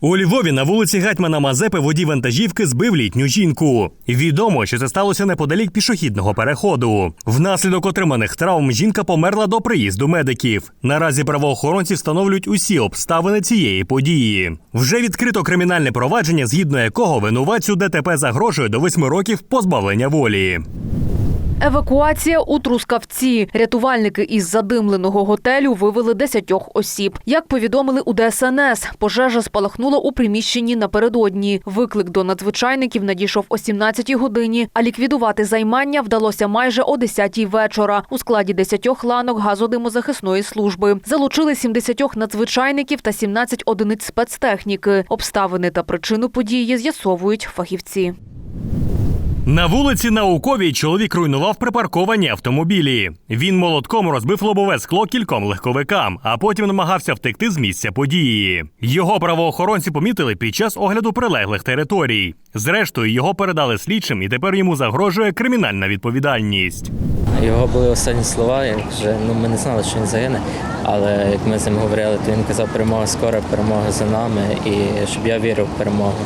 У Львові на вулиці Гетьмана Мазепи водій вантажівки збив літню жінку. Відомо, що це сталося неподалік пішохідного переходу. Внаслідок отриманих травм жінка померла до приїзду медиків. Наразі правоохоронці встановлюють усі обставини цієї події. Вже відкрито кримінальне провадження, згідно якого винуватцю ДТП загрожує до восьми років позбавлення волі. Евакуація у Трускавці. Рятувальники із задимленого готелю вивели десятьох осіб. Як повідомили у ДСНС, пожежа спалахнула у приміщенні напередодні. Виклик до надзвичайників надійшов о 17-й годині, а ліквідувати займання вдалося майже о 10-й вечора у складі 10 ланок газодимозахисної служби. Залучили 70 надзвичайників та 17 одиниць спецтехніки. Обставини та причину події з'ясовують фахівці. На вулиці Науковій чоловік руйнував припарковані автомобілі. Він молотком розбив лобове скло кільком легковикам, а потім намагався втекти з місця події. Його правоохоронці помітили під час огляду прилеглих територій. Зрештою, його передали слідчим, і тепер йому загрожує кримінальна відповідальність. Його були останні слова, як вже ну ми не знали, що він загине. Але як ми з ним говорили, то він казав, перемога скоро, перемога за нами, і щоб я вірив в перемогу.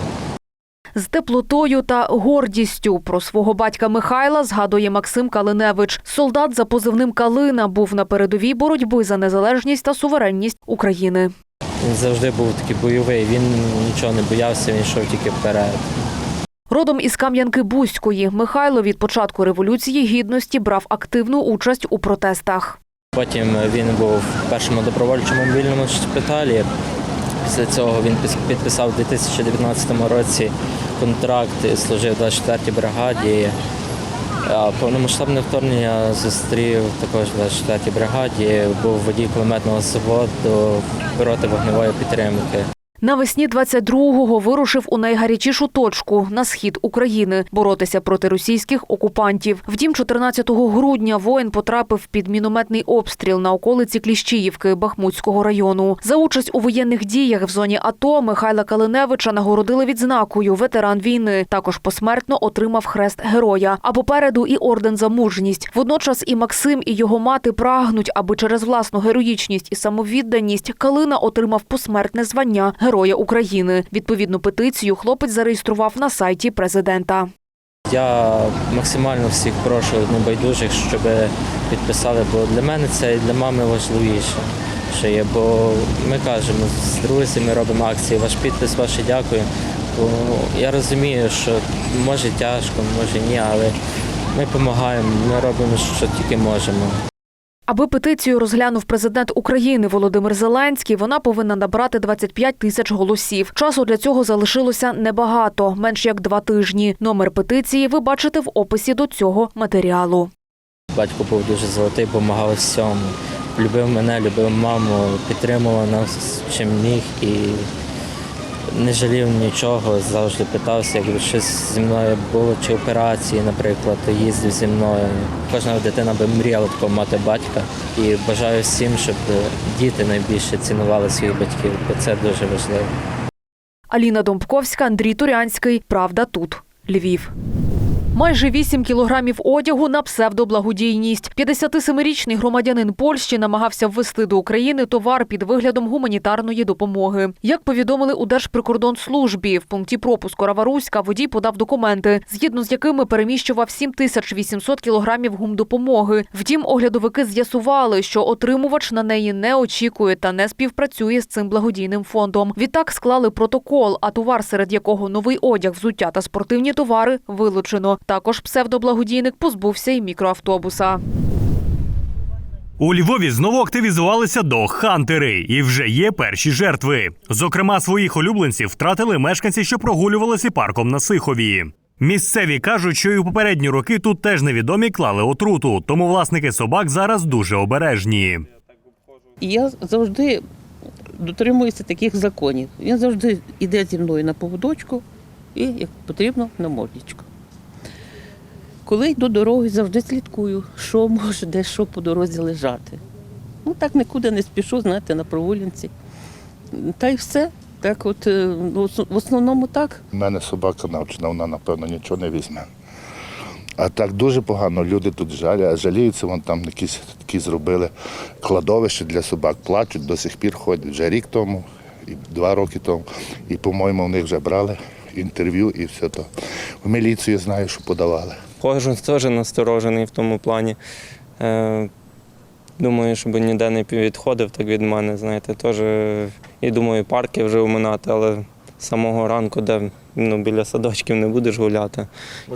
З теплотою та гордістю про свого батька Михайла згадує Максим Калиневич. Солдат за позивним Калина був на передовій боротьби за незалежність та суверенність України. Він завжди був такий бойовий, він нічого не боявся, він йшов тільки вперед. Родом із Кам'янки Бузької Михайло від початку революції гідності брав активну участь у протестах. Потім він був в першому добровольчому мобільному шпиталі. Після цього він підписав у 2019 році контракт, служив в 24-й бригаді. Повномасштабне вторгнення зустрів також в 24-й бригаді, був водій кулеметного заводу роти вогневої підтримки. Навесні 22-го вирушив у найгарячішу точку на схід України боротися проти російських окупантів. Втім, 14 грудня воїн потрапив під мінометний обстріл на околиці Кліщіївки Бахмутського району. За участь у воєнних діях в зоні АТО Михайла Калиневича нагородили відзнакою ветеран війни. Також посмертно отримав хрест героя. А попереду і орден за мужність. Водночас і Максим, і його мати прагнуть, аби через власну героїчність і самовідданість Калина отримав посмертне звання Героя України. Відповідну петицію хлопець зареєстрував на сайті президента. Я максимально всіх прошу небайдужих, щоб підписали, бо для мене це і для мами важливіше. Що є, бо ми кажемо з друзями робимо акції, ваш підпис, ваше дякую. Бо я розумію, що може тяжко, може ні, але ми допомагаємо, ми робимо, що тільки можемо. Аби петицію розглянув президент України Володимир Зеленський, вона повинна набрати 25 тисяч голосів. Часу для цього залишилося небагато, менш як два тижні. Номер петиції ви бачите в описі до цього матеріалу. Батько був дуже золотий, допомагав всьому. Любив мене, любив маму, підтримував нас чим міг і не жалів нічого, завжди питався, якби щось зі мною було, чи операції, наприклад, їздив зі мною. Кожна дитина би мріяла такого мати батька. І бажаю всім, щоб діти найбільше цінували своїх батьків, бо це дуже важливо. Аліна Домбковська, Андрій Турянський. Правда тут. Львів. Майже 8 кілограмів одягу на псевдоблагодійність. 57-річний громадянин Польщі намагався ввести до України товар під виглядом гуманітарної допомоги. Як повідомили у Держприкордонслужбі, в пункті пропуску Раваруська водій подав документи, згідно з якими переміщував 7800 кілограмів гумдопомоги. Втім, оглядовики з'ясували, що отримувач на неї не очікує та не співпрацює з цим благодійним фондом. Відтак склали протокол, а товар, серед якого новий одяг, взуття та спортивні товари, вилучено. Також псевдоблагодійник позбувся і мікроавтобуса. У Львові знову активізувалися дог-хантери, і вже є перші жертви. Зокрема, своїх улюбленців втратили мешканці, що прогулювалися парком на Сихові. Місцеві кажуть, що і у попередні роки тут теж невідомі клали отруту, тому власники собак зараз дуже обережні. Я завжди дотримуюся таких законів. Він завжди йде зі мною на поводочку і, як потрібно, на мордічку. Коли йду дорогою, завжди слідкую, що може де що по дорозі лежати. Ну так нікуди не спішу, знаєте, на прогулянці. Та й все. Так от, е, ну, в основному так. У мене собака навчена, вона напевно нічого не візьме. А так дуже погано. Люди тут жаля, жаліються, вон там якісь такі зробили кладовище для собак, плачуть, до сих пір ходять вже рік тому. і два роки тому. І, по-моєму, в них вже брали інтерв'ю і все то. В міліцію знаю, що подавали. Кожен теж насторожений в тому плані. Е, думаю, щоб ніде не відходив так від мене, знаєте, теж і думаю, парки вже оминати, але з самого ранку, де ну, біля садочків не будеш гуляти.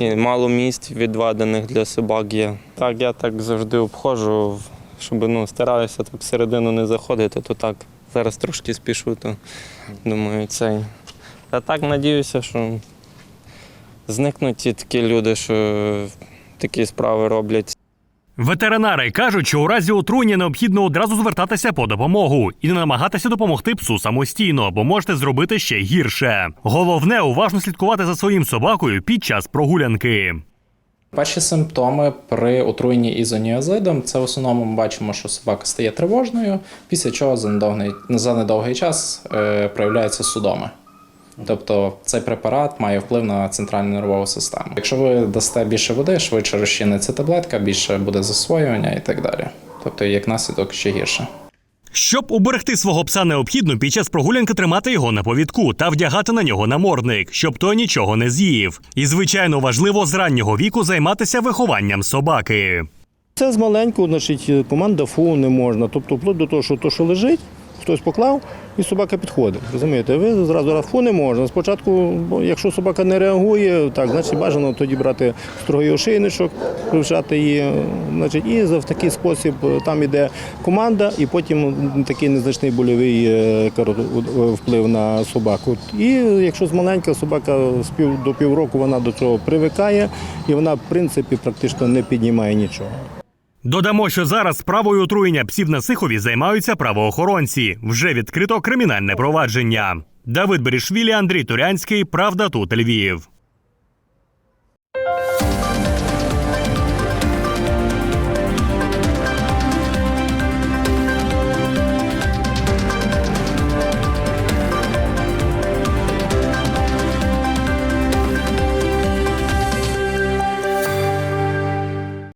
І мало місць відведених для собак є. Так, я так завжди обходжу, щоб ну, стараюся так всередину не заходити, то так. Зараз трошки спішу, то думаю, цей. А так надіюся, що зникнуть ті такі люди, що такі справи роблять. Ветеринари кажуть, що у разі отруєння необхідно одразу звертатися по допомогу і не намагатися допомогти псу самостійно, бо можете зробити ще гірше. Головне уважно слідкувати за своїм собакою під час прогулянки. Перші симптоми при отруєнні ізоніазидом це в основному ми бачимо, що собака стає тривожною, після чого за недовгий, за недовгий час е, проявляються судоми. Тобто цей препарат має вплив на центральну нервову систему. Якщо ви дасте більше води, швидше розчиниться таблетка, більше буде засвоювання і так далі. Тобто, як наслідок ще гірше. Щоб уберегти свого пса, необхідно під час прогулянки тримати його на повідку та вдягати на нього намордник, щоб той нічого не з'їв. І звичайно важливо з раннього віку займатися вихованням собаки. Це з маленького, значить, команда фу не можна. Тобто, вплоть до того, що то, що лежить, хтось поклав, і собака підходить. Розумієте, ви зразу раз фу не можна. Спочатку, бо якщо собака не реагує, так, значить бажано тоді брати строгий ошейничок, привчати її. Значить, і в такий спосіб е, там іде команда, і потім такий незначний больовий е, вплив на собаку. І якщо з маленька собака до півроку вона до цього привикає, і вона, в принципі, практично не піднімає нічого. Додамо, що зараз справою отруєння псів на Сихові займаються правоохоронці. Вже відкрито кримінальне провадження. Давид Берішвілі, Андрій Турянський. Правда тут Львів.